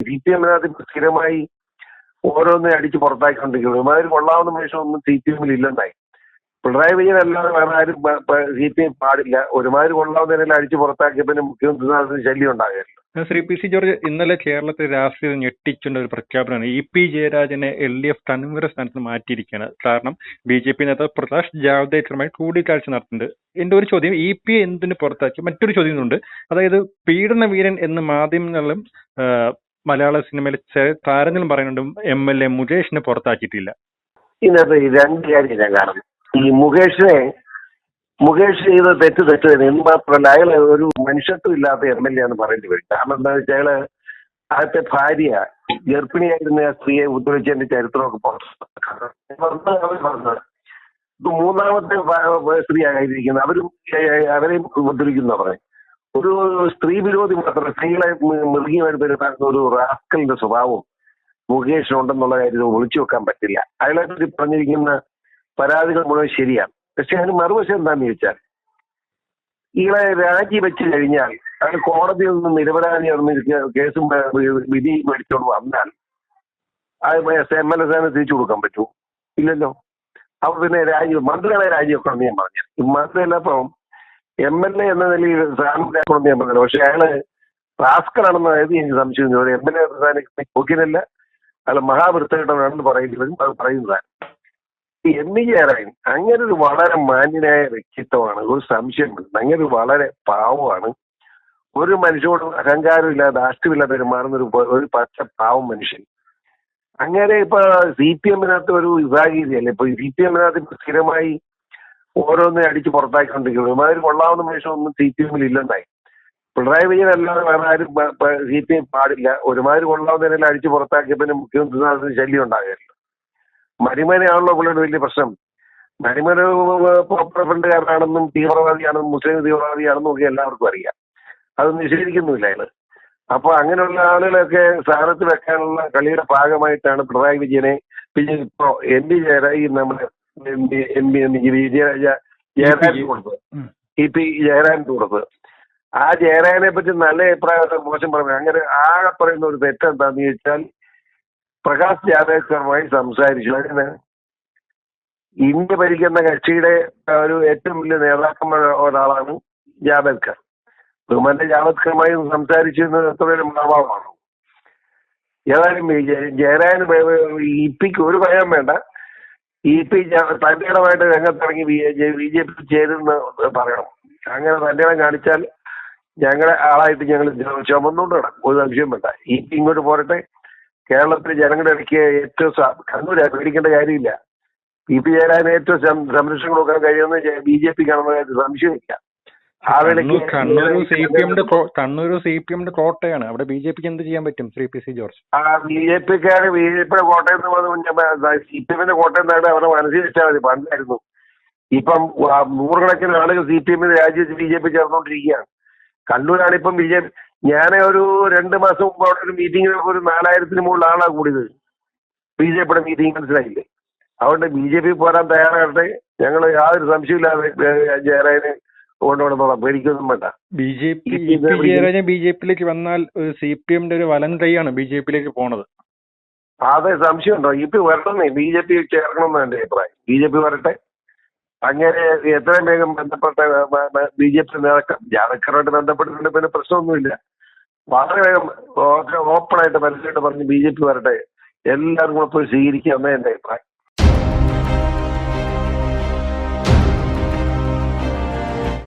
C P എമ്മിനകത്ത് സ്ഥിരമായി ഓരോന്ന് അടിച്ച് പുറത്താക്കിക്കൊണ്ടിരിക്കുന്നു. ഒരുമാതിരി കൊള്ളാവുന്ന ഒന്നും സി പി എമ്മിൽ ഇല്ലെന്നായി. പിണറായി വിജയൻ അല്ലാതെ വേറെ ആരും സി പി എം പാടില്ല. ഒരുമാതിരി കൊള്ളാവുന്നതിനെല്ലാം അടിച്ച് പുറത്താക്കിയ പിന്നെ മുഖ്യമന്ത്രി ശല്യം ഉണ്ടാകില്ല ശ്രീ പി സി ജോർജ് ഇന്നലെ കേരളത്തിൽ രാഷ്ട്രീയം ഞെട്ടിച്ചുള്ള ഒരു പ്രഖ്യാപനമാണ്. ഇ പി ജയരാജനെ എൽ ഡി എഫ് കൺവീനർ സ്ഥാനത്ത് മാറ്റിയിരിക്കുകയാണ്. കാരണം ബി ജെ പി നേതാവ് പ്രകാശ് ജാവ്ദേക്കറുമായി കൂടിക്കാഴ്ച നടത്തുന്നുണ്ട്. എന്റെ ഒരു ചോദ്യം ഇ പി എന്തിന് പുറത്താക്കി? മറ്റൊരു ചോദ്യം ഉണ്ട് അതായത് പീഡന വീരൻ എന്ന് മാധ്യമങ്ങളിലും മലയാള സിനിമയിൽ താരങ്ങളും പറയുന്നുണ്ട് എം എൽ എ മുകേഷിനെ പുറത്താക്കിയിട്ടില്ല. ഇന്നത്തെ രണ്ട് കാര്യം കാണുന്നു. ഈ മുകേഷിനെ മുകേഷ് ചെയ്ത തെറ്റ് തെറ്റ് തന്നെ എന്ന് മാത്രമല്ല അയാൾ ഒരു മനുഷ്യത്വം ഇല്ലാത്ത എം എൽ എ എന്ന് പറയേണ്ടി വരും. കാരണം എന്താ വെച്ചാൽ അയാൾ ആദ്യത്തെ ഭാര്യ ഗർഭിണിയായിരുന്ന സ്ത്രീയെ ഉദ്ധരിച്ചതിന്റെ ചരിത്രമൊക്കെ പറഞ്ഞു മൂന്നാമത്തെ സ്ത്രീ ആയിരിക്കുന്നത്. അവരും അവരെയും ഉദ്ധരിക്കുന്ന പറയും ഒരു സ്ത്രീ വിരോധി മാത്രമല്ല സ്ത്രീകളെ മൃഗീയമായിട്ട് പെരുമാറുന്ന ഒരു റാസ്കലിന്റെ സ്വഭാവം മുകേഷിനുണ്ടെന്നുള്ള കാര്യം ഒളിച്ചു വെക്കാൻ പറ്റില്ല. അയാളെ പറ്റി പറഞ്ഞിരിക്കുന്ന പരാതികൾ മുഴുവൻ ശരിയാണ്. പക്ഷെ അതിന് മറുവശം എന്താന്ന് ചോദിച്ചാൽ ഇയാളെ രാജി വെച്ച് കഴിഞ്ഞാൽ അയാൾ കോടതിയിൽ നിന്ന് നിരപരാധിയാണെന്ന് കേസും വിധി മേടിച്ചോണ്ട് വന്നാൽ എം എൽ എ സ്ഥാനം തിരിച്ചു കൊടുക്കാൻ പറ്റുമോ? ഇല്ലല്ലോ. അപ്പൊ പിന്നെ രാജി മന്ത്രികളെ രാജിവെക്കണം ഞാൻ പറഞ്ഞു മന്ത്രിയല്ലപ്പം എം എൽ എ എന്ന നിലയിൽ രാജിവെക്കണം ഞാൻ പറഞ്ഞില്ല. പക്ഷെ അയാൾ റാസ്കലാണെന്ന് അതായത് എനിക്ക് സംശയം എം എൽ എ നോക്കിയതല്ല അയാൾ മഹാവൃത്തമാണെന്ന് പറയുന്നതും അത് പറയുന്നതാണ്. എം ഇ ജയറായൻ അങ്ങനെ ഒരു വളരെ മാന്യനായ വ്യക്തിത്വമാണ്. ഒരു സംശയം അങ്ങനെ ഒരു വളരെ പാവമാണ്. ഒരു മനുഷ്യനോട് അഹങ്കാരമില്ലാതെ ആഷ്ടമില്ലാതെ പെരുമാറുന്ന ഒരു ഒരു പച്ച പാവം മനുഷ്യൻ. അങ്ങനെ ഇപ്പൊ സി പി എമ്മിനകത്ത് ഒരു വിഭാഗീയതയല്ലേ? ഇപ്പൊ സി പി എമ്മിനകത്ത് സ്ഥിരമായി ഓരോന്നെ അടിച്ച് പുറത്താക്കിക്കൊണ്ടിരിക്കുന്നത് ഇമാതിരി കൊള്ളാവുന്ന മനുഷ്യൻ ഒന്നും സി പി എമ്മിൽ ഇല്ലെന്നായി. പിണറായി വിജയൻ അല്ലാതെ വേറെ ആരും സി പി എം പാടില്ല. ഒരുമാതിരി കൊള്ളാവുന്നതിനെല്ലാം അടിച്ച് പുറത്താക്കിയ പിന്നെ മുഖ്യമന്ത്രി ശല്യം ഉണ്ടാകില്ല മരിമേനയാണല്ലോ പുള്ളിയുടെ വലിയ പ്രശ്നം. മരിമന പോപ്പുലർ ഫ്രണ്ടുകാരനാണെന്നും തീവ്രവാദിയാണെന്നും മുസ്ലിം തീവ്രവാദിയാണെന്നും ഒക്കെ എല്ലാവർക്കും അറിയാം. അത് നിഷേധിക്കുന്നുമില്ല അയാൾ. അപ്പൊ അങ്ങനെയുള്ള ആളുകളൊക്കെ സ്ഥാനത്ത് വെക്കാനുള്ള കളിയുടെ ഭാഗമായിട്ടാണ് പിണറായി വിജയനെ പിന്നെ ഇപ്പോ എൻ ഡി ജയരായി നമ്മുടെ M P M P M P Jayaraj കൊടുത്തത് ഇ പി ആ ജയരാജനെ പറ്റി നല്ല അഭിപ്രായം മോശം പറഞ്ഞു. അങ്ങനെ ആകെ പറയുന്ന ഒരു തെറ്റെന്താന്ന് ചോദിച്ചാൽ പ്രകാശ് ജാവേദ്കറുമായി സംസാരിച്ചു. അതിന് ഇന്ത്യ ഭരിക്കുന്ന കക്ഷിയുടെ ഒരു ഏറ്റവും വലിയ നേതാക്കന്മാർ ഒരാളാണ് ജാവേദ്കർ ബഹുമാന്റെ ജാവേദ്കറുമായി സംസാരിച്ചു എന്ന് എത്ര ഒരു മഹാഭാവമാണ് ഏതായാലും ജയരാജന് ഇപ്പിക്ക് ഒരു ഭയം വേണ്ട. ഇ പി തന്റേടമായിട്ട് രംഗത്തിറങ്ങി ബി ജെ പി ചേരുന്ന പറയണം. അങ്ങനെ തന്റേടം കാണിച്ചാൽ ഞങ്ങളെ ആളായിട്ട് ഞങ്ങൾ ചുമന്നുകൊണ്ട് കിടക്കും ഒരു സംശയം വേണ്ട. ഇ പി ഇങ്ങോട്ട് പോരട്ടെ. കേരളത്തിലെ ജനങ്ങളുടെ ഇടയ്ക്ക് ഏറ്റവും കണ്ണൂര പേടിക്കേണ്ട കാര്യമില്ല. പി പി ജയരാജന് ഏറ്റവും സംരക്ഷണം കൊടുക്കാൻ കഴിയുന്ന ബി ജെ പി കാണുന്ന കാര്യത്തിൽ സംശയമില്ല. കണ്ണൂർ സി പി എമ്മിന്റെ കണ്ണൂർ സി പി എമ്മിന്റെ കോട്ടയാണ്. അവിടെ ബി ജെ പിക്ക് എന്ത് ചെയ്യാൻ പറ്റും? Shri P C George. ആ ബി ജെ പിക്കാര് ബി ജെ പിയുടെ കോട്ടയം സി പി എമ്മിന്റെ കോട്ടയം നാട് അവരുടെ മനസ്സിൽ വെച്ചാൽ മതി. പണ്ടായിരുന്നു. ഇപ്പം നൂറുകണക്കിന് ആളുകൾ സി പി എമ്മിന് രാജിവെച്ച് ബി ജെ പി ചേർന്നുകൊണ്ടിരിക്കുകയാണ് കണ്ണൂരാണ് ഇപ്പം ബി ജെ പി. ഞാൻ ഒരു രണ്ട് മാസം മുമ്പ് അവിടെ ഒരു മീറ്റിംഗിൽ ഒരു നാലായിരത്തിന് മുകളിൽ ആളാണ് കൂടിയത്. ബി ജെ പിയുടെ മീറ്റിംഗ് മനസ്സിലായില്ലേ? അതുകൊണ്ട് ബി ജെ പി പോരാൻ തയ്യാറാകട്ടെ. ഞങ്ങൾ യാതൊരു സംശയമില്ലാതെ ഏ, കൊണ്ടുപോകണമെന്നുള്ള പേടിക്കൊന്നും വേണ്ട. B J P Jayarajan B J പിയിലേക്ക് വന്നാൽ സി പി എമ്മിന്റെ ഒരു വലൻ കൈയാണ് ബി ജെ പിയിലേക്ക് പോണത് അതെ സംശയമുണ്ടോ? ഇ പി വരണമെന്നേ? ബി ജെ പി ചേർക്കണം എന്നാണ് എന്റെ അഭിപ്രായം. ബി ജെ പി വരട്ടെ. അങ്ങനെ എത്രയും വേഗം ബന്ധപ്പെട്ട ബി ജെ പി നേതാക്കൾ ജാതക്കറുമായിട്ട് ബന്ധപ്പെട്ടിട്ടുണ്ട് പിന്നെ പ്രശ്നമൊന്നുമില്ല. വളരെ വേഗം ഓപ്പൺ ആയിട്ട് മനസ്സിലായിട്ട് പറഞ്ഞ് ബി ജെ പി വരട്ടെ. എല്ലാവരും കൂടെ പോയി സ്വീകരിക്കുക എന്നേ എന്റെ അഭിപ്രായം.